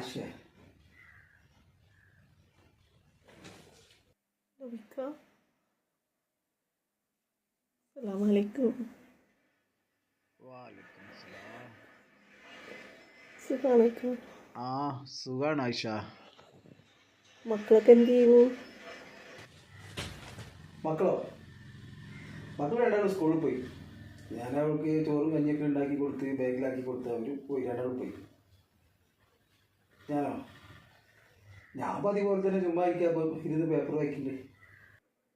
ആയിഷ അസ്സലാമലൈക്കും സുഖാണോ ആ സുഖാണ് ആയിഷ. മക്കളൊക്കെ എന്ത് ചെയ്യുന്നു മക്കളോ? മക്കൾ രണ്ടാളും സ്കൂളിൽ പോയി. ഞാൻ അവൾക്ക് ചോറും കഞ്ഞിയൊക്കെ ഉണ്ടാക്കി കൊടുത്ത് ബാഗിലാക്കി കൊടുത്ത് അവർ പോയി രണ്ടാളും പോയി. ഞാനോ? ഞാൻ പോലെ തന്നെ ചുമ്മാ ഇരുന്ന് പേപ്പർ വായിക്കണ്ടേ?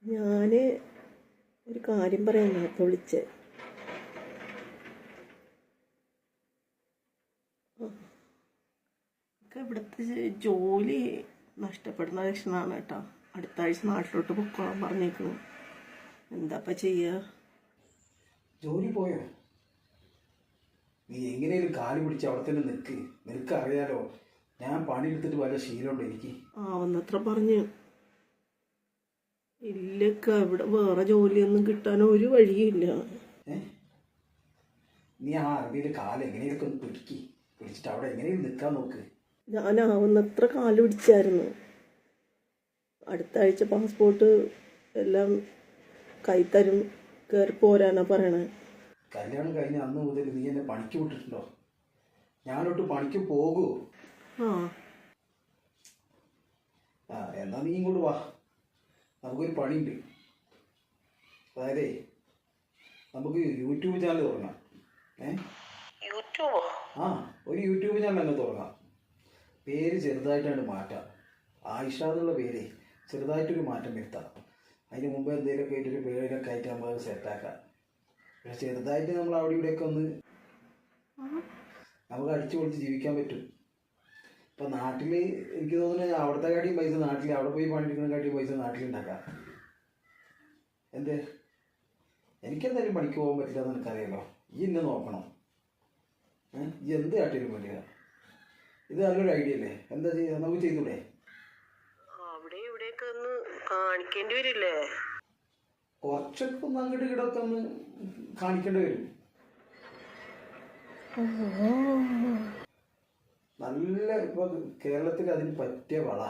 ഞാൻ ഒരു കാര്യം പറയാനാ ഇപ്പൊ വിളിച്ചേ. ഒക്കെ ഇവിടുത്തെ ജോലി നഷ്ടപ്പെടുന്ന ലക്ഷണമാണ് കേട്ടോ. അടുത്ത ആഴ്ച നാട്ടിലോട്ട് പൊക്കോളാൻ പറഞ്ഞേക്കുന്നു എന്താപ്പ ചെയ്യുക ജോലി പോയോ? നീ എങ്ങനെയും കാൽ പിടിച്ച് അവിടെ തന്നെ നിൽക്ക് നിനക്ക് അറിയാലോ ഞാൻ പണിയെടുത്തിട്ട് വല്ല ശീലമുണ്ടോ എനിക്ക്? ആവുന്നത്ര പറഞ്ഞു. ഇല്ലക്ക ഇവിടെ വേറെ ജോലിയൊന്നും കിട്ടാൻ ഒരു വഴിയില്ല. നീ ആ അറബിയിൽ കാൽ എങ്ങനെയൊക്കെ ഒന്ന് പിടിക്ക്. പിടിച്ചിട്ട് അവിടെ എങ്ങനെയും നിൽക്കാൻ നോക്ക്. ഞാൻ ആവുന്നത്ര കാൽ പിടിച്ചായിരുന്നു. അടുത്ത ആഴ്ച പാസ്പോർട്ട് എല്ലാം കൈത്തരും കയറി പോരാനാ പറയണേ. കല്യാണം കഴിഞ്ഞ അന്ന് മുതൽ നീ എന്നെ പണിക്ക് വിട്ടിട്ടുണ്ടോ? ഞാനോട്ട് പണിക്ക് പോകൂ. ആ. ആ എന്നാ നീ ഇങ്ങോട്ട് വാ. നമുക്കൊരു പണിയുണ്ട്. അതായത് നമുക്ക് യൂട്യൂബ് ചാനൽ തുടങ്ങാം ഏ? യൂട്യൂബോ? ആ ഒരു യൂട്യൂബ് ചാനൽ അങ്ങ് തുടങ്ങാം പേര് ചെറുതായിട്ടാണ് മാറ്റാം. ആയിഷ എന്നുള്ള പേര് ചെറുതായിട്ടൊരു മാറ്റം വരുത്താം. അതിന് മുമ്പ് എന്തെങ്കിലുമൊക്കെ ആയിട്ടൊരു പേരൊക്കെ ആയിട്ട് നമ്മൾ സെറ്റാക്കാം പക്ഷെ ചെറുതായിട്ട് നമ്മൾ അവിടെ ഇവിടെയൊക്കെ ഒന്ന് നമുക്ക് അടിച്ചു പൊളിച്ച് ജീവിക്കാൻ പറ്റും. ഇപ്പം നാട്ടിൽ എനിക്ക് തോന്നുന്നു അവിടുത്തെ കാട്ടിയും പൈസ നാട്ടിൽ അവിടെ പോയി പണിയെടുക്കുന്ന കാട്ടിയും പൈസ നാട്ടിലുണ്ടാക്കാം. എന്തേ? എനിക്കെന്തായാലും പണിക്ക് പോകാൻ പറ്റില്ല എന്ന് എനിക്കറിയാലോ. ഈ എന്നെ നോക്കണം. ഈ എന്ത് കാട്ടിയാലും പറ്റുക ഇത് നല്ലൊരു ഐഡിയ അല്ലേ? എന്താ ചെയ്യുക നമുക്ക് ചെയ്തൂടെ? അവിടെ ഇവിടെയൊക്കെ ഒന്ന് കാണിക്കേണ്ടി വരില്ലേ? കുറച്ചൊക്കെ ഒന്ന് അങ്ങോട്ട് ഇങ്ങോട്ടൊക്കെ ഒന്ന് കാണിക്കേണ്ടി വരും. നല്ല ഇപ്പൊ കേരളത്തിൽ അതിന് പറ്റിയ വള.